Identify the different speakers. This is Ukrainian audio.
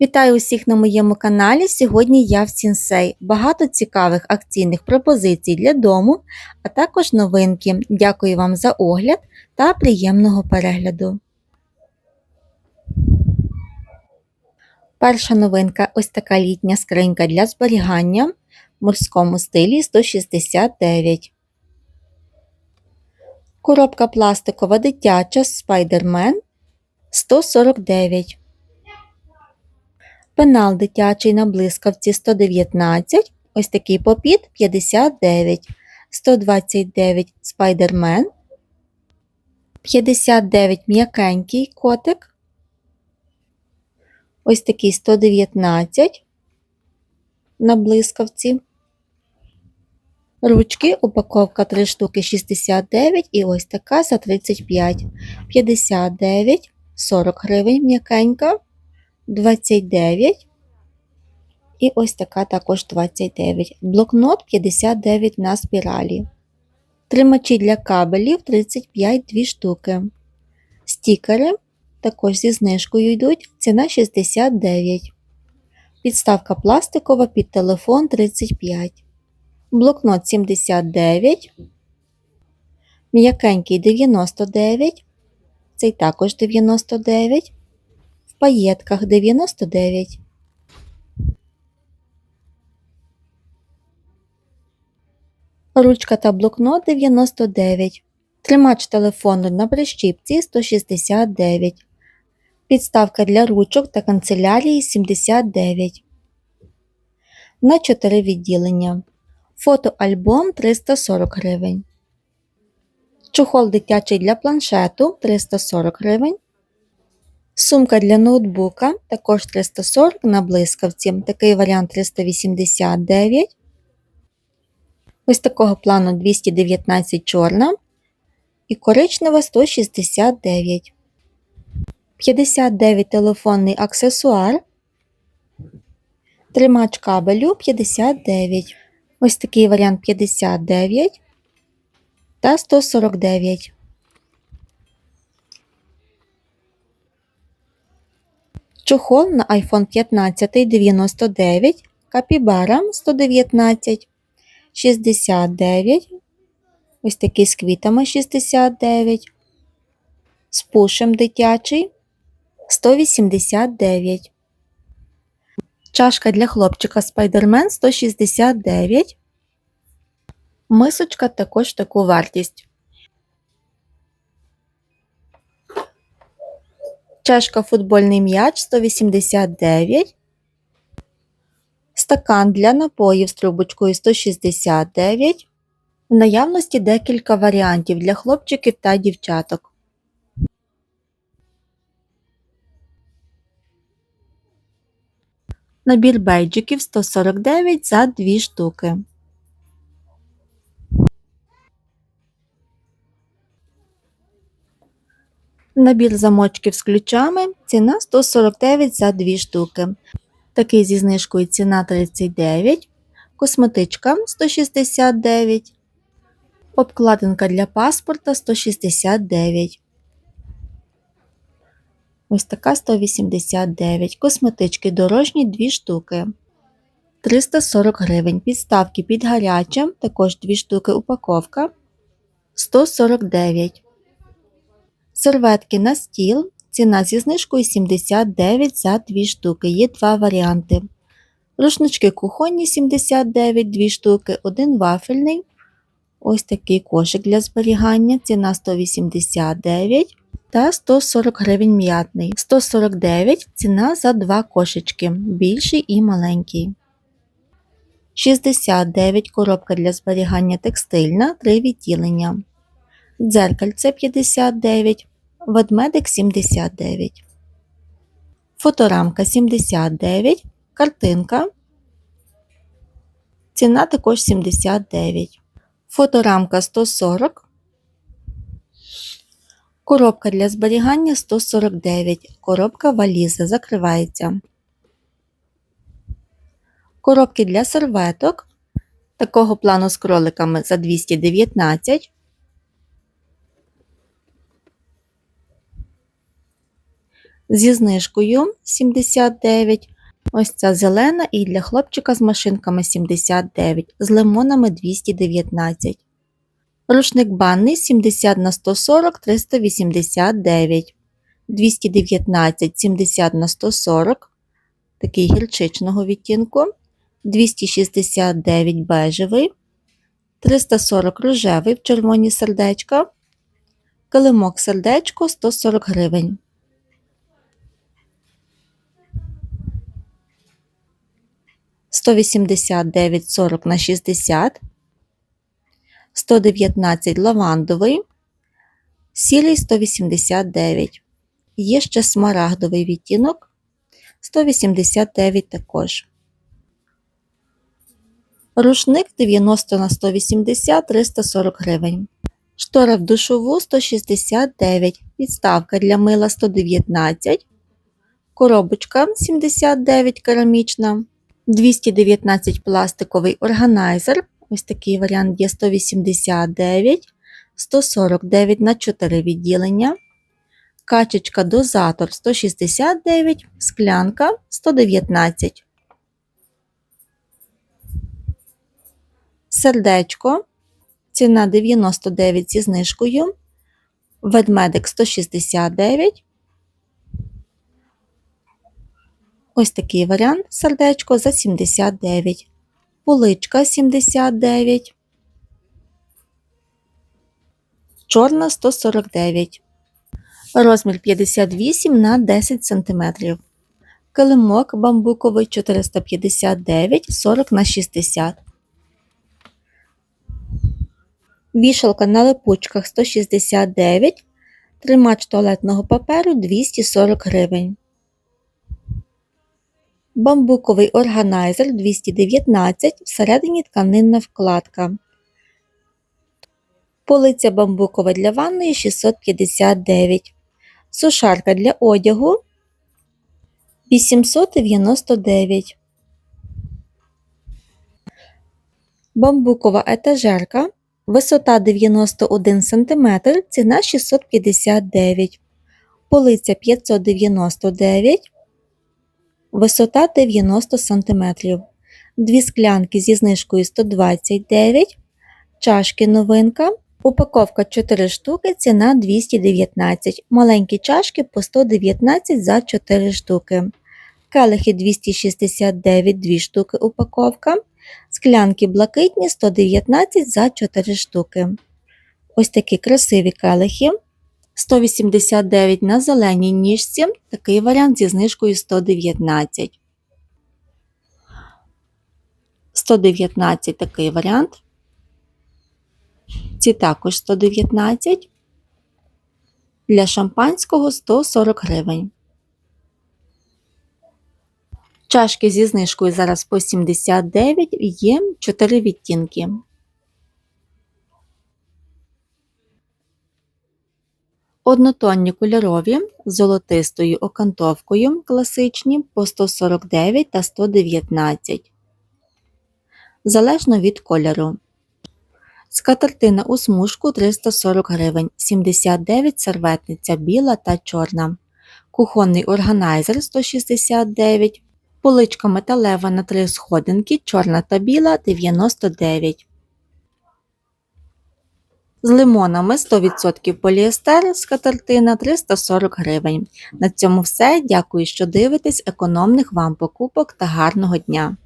Speaker 1: Вітаю усіх на моєму каналі. Сьогодні я в Сінсей. Багато цікавих акційних пропозицій для дому, а також новинки. Дякую вам за огляд та приємного перегляду. Перша новинка ось така літня скринька для зберігання в морському стилі 169. Коробка пластикова дитяча Spider-Man 149. Пенал дитячий на блискавці 119, ось такий попіт 59, 129 спайдермен, 59 м'якенький котик, ось такий 119 на блискавці. Ручки, упаковка 3 штуки 69 і ось така за 35, 59, 40 гривень м'якенька. 29. І ось така також 29. Блокнот 59 на спіралі. Тримачі для кабелів 35 2 штуки. Стікери також зі знижкою йдуть. Ціна 69. Підставка пластикова під телефон 35. Блокнот 79. М'якенький 99. Цей також 99 паєтках 99. Ручка та блокнот 99. Тримач телефону на прищіпці 169. Підставка для ручок та канцелярії 79. На 4 відділення. Фотоальбом 340 гривень. Чохол дитячий для планшету 340 гривень. Сумка для ноутбука також 340 на блискавці. Такий варіант 389. Ось такого плану 219 чорна і коричнева 169. 59 телефонний аксесуар. Тримач кабелю 59. Ось такий варіант 59 та 149. Чохол на iPhone 15 99, Капібара 119, 69, ось такий з квітами 69, з пушем дитячий 189. Чашка для хлопчика Spider-Man 169. Мисочка також таку вартість. Чашка футбольний м'яч 189. Стакан для напоїв з трубочкою 169. В наявності декілька варіантів для хлопчиків та дівчаток. Набір бейджиків 149 за 2 штуки. Набір замочків з ключами. Ціна 149 за 2 штуки. Такий зі знижкою ціна 39. Косметичка 169. Обкладинка для паспорта 169. Ось така 189. Косметички дорожні 2 штуки. 340 гривень. Підставки під гарячим. Також 2 штуки упаковка. 149 Серветки на стіл. Ціна зі знижкою 79 за 2 штуки. Є два варіанти. Рушнички кухонні 79 2 штуки, один вафельний. Ось такий кошик для зберігання. Ціна 189 та 140 гривень м'ятний. 149 ціна за два кошечки, більший і маленький. 69 коробка для зберігання текстильна, 3 відділення дзеркальце 59, ведмедик 79, фоторамка 79, картинка. Ціна також 79. Фоторамка 140. Коробка для зберігання 149. Коробка валізи закривається. Коробки для серветок. Такого плану з кроликами за 219. Зі знижкою 79. Ось ця зелена і для хлопчика з машинками 79, з лимонами 219. Рушник банний 70 на 140 389. 219 70 на 140. Такий гірчичного відтінку. 269 бежевий. 340 рожевий в червоні сердечка. Килимок сердечко 140 гривень. Сто вісімдесят дев'ять сорок на шістдесят, сто дев'ятнадцять лавандовий, сірий сто вісімдесят дев'ять. Є ще смарагдовий відтінок 189 також. Рушник 90 на 180 340 гривень. Штора в душову 169, підставка для мила 119, коробочка 79 керамічна, 219 пластиковий органайзер. Ось такий варіант є 189, 149 на 4 відділення. Качечка дозатор 169, склянка 119. Сердечко. Ціна 99 зі знижкою. Ведмедик 169. Ось такий варіант сердечко за 79. Поличка 79. Чорна 149. Розмір 58 на 10 см. Килимок бамбуковий 459 40 на 60 Вішалка на липучках 169 Тримач туалетного паперу 240 гривень. Бамбуковий органайзер 219 всередині тканинна вкладка. Полиця бамбукова для ванної 659 Сушарка для одягу 899. Бамбукова етажерка. Висота 91 см, ціна 659. Полиця 599. Висота 90 см. Дві склянки зі знижкою 129. Чашки новинка. Упаковка 4 штуки, ціна 219. Маленькі чашки по 119 за 4 штуки. Келихи 269 2 штуки упаковка. Склянки блакитні 119 за 4 штуки. Ось такі красиві келихи. 189 на зеленій ніжці. Такий варіант зі знижкою 119. 119 такий варіант. Ці також 119. Для шампанського 140 гривень. Чашки зі знижкою зараз по 79 є 4 відтінки. Однотонні кольорові з золотистою окантовкою класичні по 149 та 119. Залежно від кольору. Скатертина у смужку 340 гривень, 79 серветниця біла та чорна. Кухонний органайзер 169 Поличка металева на 3 сходинки, чорна та біла 99. З лимонами 100% поліестер скатертина 340 гривень. На цьому все. Дякую, що дивитесь. Економних вам покупок та гарного дня!